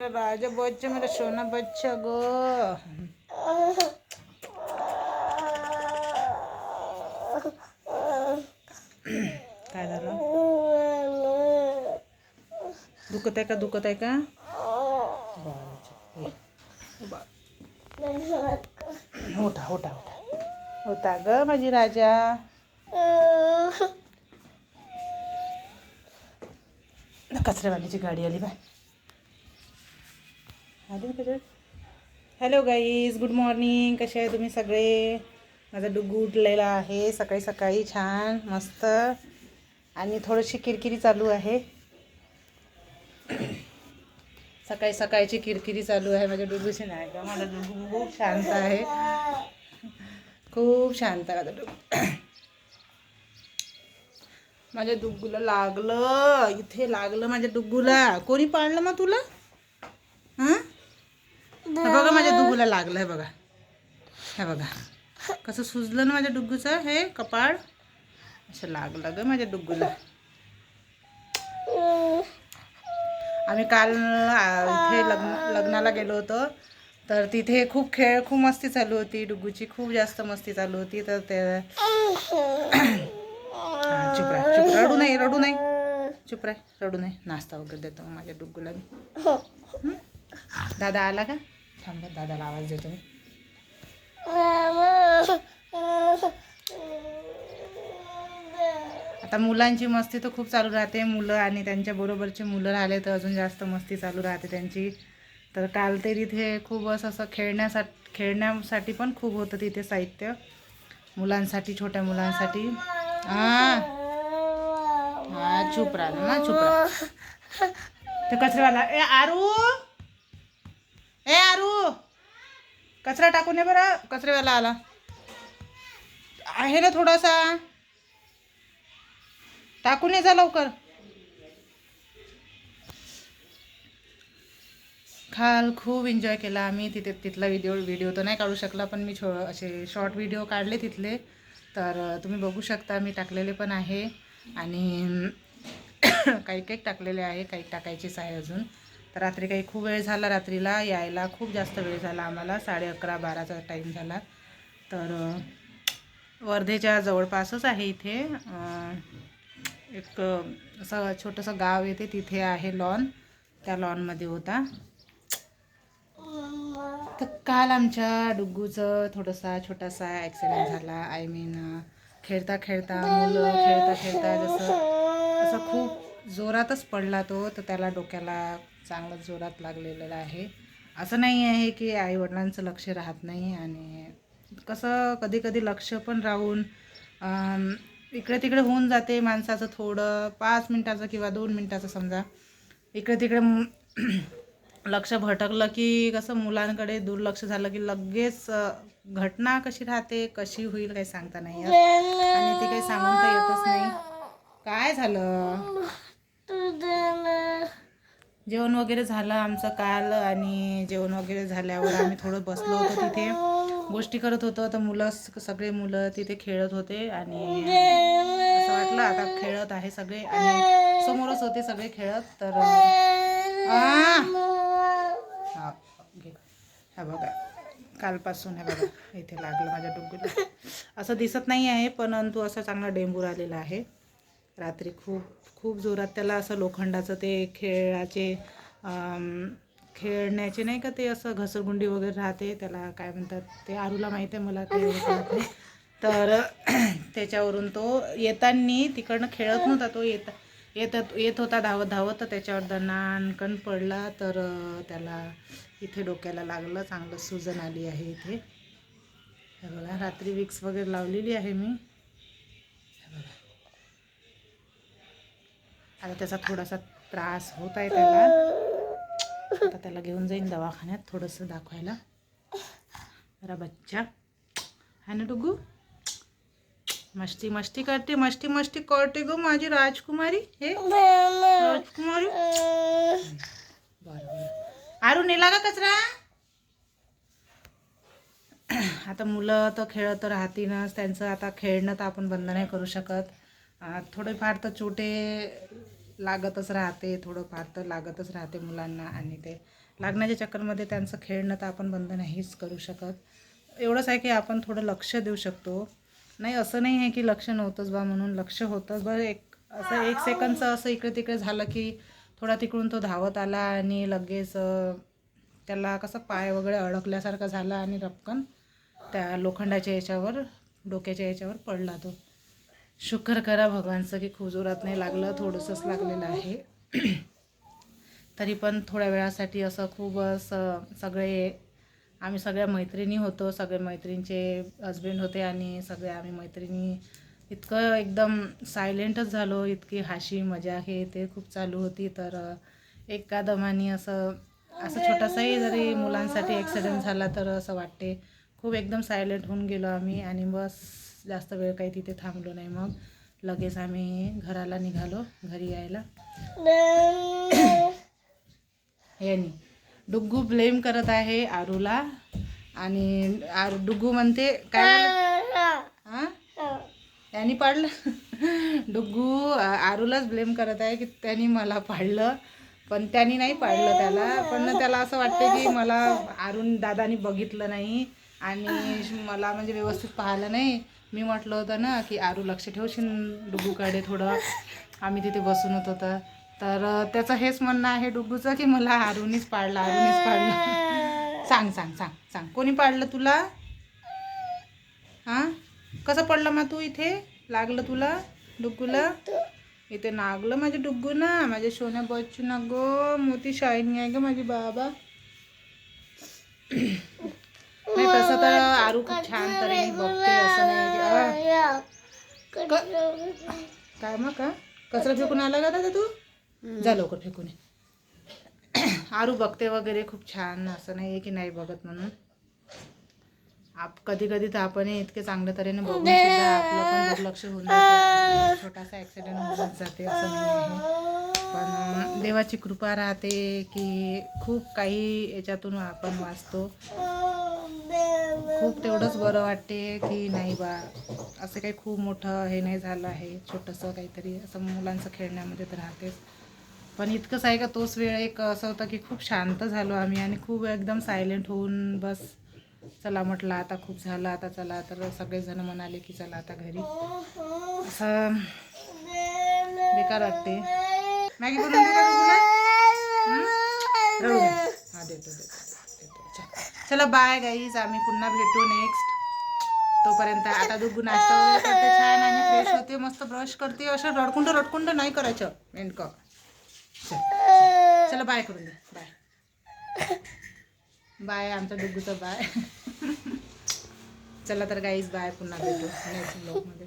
राजा बच्चा मेरा सोना बच्चा गो। काय झालं? दुखत आहे का? दुखत आहे का? होता होता होता होता ग माझी राजा. कचऱ्यावाल्याची गाडी आली bye. Hello guys good morning कसे आहे तुम्ही सगळे? माझा डुग्गू उठलेला आहे. सकाळी सकाळी छान मस्त. आणि थोडीशी किरकिरी चालू आहे. सकाळी सकाळची किरकिरी चालू आहे माझ्या डुगूशी नाही का माझा डुग्गू खूप शांत आहे. खूप शांत आहे माझा डुग्गू. माझ्या डुग्गूला लागलं. इथे लागलं माझ्या डुग्गूला. कोणी पाळलं मग तुला? हां? डुग्गूला लागलं आहे बघा. हे बघा. कसं सुजलं ना माझ्या डुग्गूचं हे कपाळ. असं लागलं ग माझ्या डुग्गूला. आम्ही काल इथे लग्न लग्नाला गेलो होतो. तर तिथे खूप खेळ खूप मस्ती चालू होती. डुग्गूची खूप जास्त मस्ती चालू होती. तर ते हा, चुप चुप रडू नाही रडू नाही चुप राय रडू नाही नाश्ता वगैरे देतो माझ्या डुग्गूला मी. दादा आला का? थांब दादाला आवाज देतो. मी आता मुलांची मस्ती तर खूप चालू राहते. मुलं आणि त्यांच्या बरोबरचे मुलं राहिले तर अजून जास्त मस्ती चालू राहते त्यांची. तर काल तरी तिथे खूप असं असं खेळण्यासाठी खेळण्यासाठी पण खूप होतं तिथे साहित्य. मुलांसाठी छोट्या मुलांसाठी. हां चुप राहा ना चुप राहा. ते कचऱ्यावाला ए आरू! ए आरू! कचरा टाकून ये बरं कचऱ्यावाला आला. आहे ना थोडासा. टाकून ये जा लवकर. खाल खूप एन्जॉय केला आम्ही. तिथे तिथला व्हिडिओ व्हिडिओ तर नाही काढू शकला पण मी छो असे शॉर्ट व्हिडिओ काढले तिथले. तर तुम्ही बघू शकता मी टाकलेले पण आहे. आणि काही काही टाकलेले आहे. काही टाकायचेच आहे अजून. रात्री काही खूप वेळ झाला रात्रीला यायला खूप जास्त वेळ झाला आम्हाला साडे अकरा बाराचा टाईम झाला. तर वर्धेच्या जवळपासच आहे इथे. एक असं छोटंसं गाव येते तिथे आहे लॉन त्या लॉनमध्ये होता. तर काल आमच्या डुग्गूचं थोडासा छोटासा ॲक्सिडेंट झाला. आय मीन खेळता खेळता मुलं खेळता खेळता जसं असं खूप जोरातच पडला तो तर त्याला डोक्याला चांगलं जोरात लागलेलं आहे. असं नाही आहे की आईवडिलांचं लक्ष राहत नाही आणि कसं कधी कधी लक्ष पण राहून इकडे तिकडे होऊन जाते माणसाचं थोडं. पाच मिनटाचं किंवा दोन मिनटाचं समजा. इकडे तिकडे लक्ष भटकलं की कसं मुलांकडे दुर्लक्ष झालं की लगेच घटना कशी राहते कशी होईल काही सांगता नाही आणि ते काही सांगून तर येतच नाही. काय झालं? जेवण वगैरे झालं आमचं काल आणि जेवण वगैरे झाल्यावर आम्ही थोडं बसलो होतो तिथे. गोष्टी करत होतो. तर मुलं सगळे मुलं तिथे खेळत होते आणि असं वाटलं आता खेळत आहे सगळे आणि समोरच होते सगळे खेळत. तर हा घे. हा बघा. कालपासून हे बघा इथे लागलं माझ्या डोक्याला. असं दिसत नाही आहे पण तू असं चांगला डेंबूर आलेला आहे. रात्री खूप खूप जोरात त्याला असं लोखंडाचं ते खेळाचे खेळण्याचे नाही का ते असं घसरगुंडी वगैरे राहते त्याला काय म्हणतात ते आरूला माहीत आहे मला ते कळत तर त्याच्यावरून तो येताना तिकडनं खेळत नव्हता तो येत येत येत होता धावत धावत तर त्याच्यावर दणाणकण पडला तर त्याला इथे डोक्याला लागलं चांगलं सुजन आली आहे इथे. बघा रात्री विक्स वगैरे लावलेली आहे मी हे बघा आता त्याचा थोडासा त्रास होत आहे त्याला. आता त्याला घेऊन जाईन दवाखान्यात थोडंसं दाखवायला. जरा बच्चा. है ना डुगू मस्ती मस्ती करते मस्ती मस्ती करते गो माझी राजकुमारी. हे? राजकुमारी? बरं बरं. आरू नेला का कचरा? आता मुलं तर खेळत तर राहतीनच त्यांचं आता खेळणं तर आपण बंद नाही करू शकत. थोडेफार तर चोटे लागतच राहते थोडंफार तर लागतच राहते मुलांना आणि ते लागण्याच्या चक्करमध्ये त्यांचं खेळणं तर आपण बंद नाहीच करू शकत. एवढंच आहे की आपण थोडं लक्ष देऊ शकतो. नाही असं नाही आहे की लक्ष नव्हतंच बा म्हणून लक्ष होतंच. बरं एक असं एक सेकंदचं असं इकडे तिकडे झालं की थोडा तिकडून तो धावत आला आणि लगेच त्याला कसं पाय वगैरे अडकल्यासारखं झालं आणि रपकन त्या लोखंडाच्या याच्यावर डोक्याच्या याच्यावर पडला तो. शुक्र करा भगवानचं की खूप जोरात नाही लागलं थोडंसंच लागलेलं आहे. तरी पण थोड्या वेळासाठी असं खूप असं सगळे आम्ही सगळ्या मैत्रिणी होतो सगळे मैत्रिणीचे हजबंड होते आणि सगळे आम्ही मैत्रिणी. इतकं एकदम सायलेंटच झालो इतकी हाशी मजा हे ते खूप चालू होती. तर एका दमाने असं असं छोटासाही जरी मुलांसाठी ॲक्सिडेंट झाला तर असं वाटते. खूप एकदम सायलेंट होऊन गेलो आम्ही आणि बस जास्त वेळ काही तिथे थांबलो नाही. मग लगेच आम्ही घराला निघालो घरी यायला. यांनी डुग्गू ब्लेम करत आहे आरूला. आणि आरू डुग्गू म्हणते काय झालं? त्यांनी पाडलं. डुग्गू आरूलाच ब्लेम करत आहे की त्यांनी मला पाडलं. पण त्यांनी नाही पाडलं त्याला. पण त्याला असं वाटतं की मला आरून दादानी बघितलं नाही. आणि मला म्हणजे व्यवस्थित पाहिलं नाही. मी म्हटलं होतं ना की आरू लक्ष ठेवशील डुग्गूकडे थोडं. आम्ही तिथे बसून होतो तर. तर त्याचं हेच म्हणणं आहे डुग्गूचं की मला आरूनीच पाडलं आरूनीच पाडलं. सांग सांग सांग सांग. कोणी पाडलं तुला? हां? कसं पडलं मग तू इथे? लागलं तुला डुग्गूला? इथे नागलं माझे डुग्गू ना. माझ्या सोन्या बच्चू ना गो. मोती शाईनी आहे ग माझी बाबा. तसं तर आरू खूप छान तऱ्हेने बघते असं नाही काय मग का कचरा फेकून आला का दादा तू? जा लवकर फेकून ये. आरू बघते वगैरे खूप छान असं नाही आहे की नाही बघत म्हणून. आप कधी कधी तर आपण इतके चांगल्या तऱ्हेने बघून सुद्धा आपलं पण दुर्लक्ष होऊन जाते. छोटासा ॲक्सिडेंट होऊनच जाते असं नाही आहे. पण देवाची कृपा राहते की खूप काही याच्यातून आपण वाचतो. खूप तेवढंच बरं वाटते की नाही बा असं काही खूप मोठं हे नाही झालं आहे. छोटंसं काहीतरी असं मुलांचं खेळण्यामध्ये तर राहतेच. पण इतकंच आहे का तोच वेळ एक असं होतं की खूप शांत झालो आम्ही आणि खूप एकदम सायलेंट होऊन बस चला म्हटलं आता खूप झालं आता चला. तर सगळेजण म्हणाले की चला आता घरी. असं बेकार वाटते. मॅगी करून देतो हा देतो देतो. चला बाय गाईज आम्ही पुन्हा भेटू नेक्स्ट तोपर्यंत आता दुग्गू नाश्ता वगैरे करते छान आणि फ्रेश होते मस्त ब्रश करते. असं रडकुंड रडकुंड नाही करायचं. नेमकं. चला बाय करून दे. बाय बाय आमचा डुग्गूचं बाय चला तर गाईज बाय पुन्हा भेटू. नेक्स्ट ब्लॉगमध्ये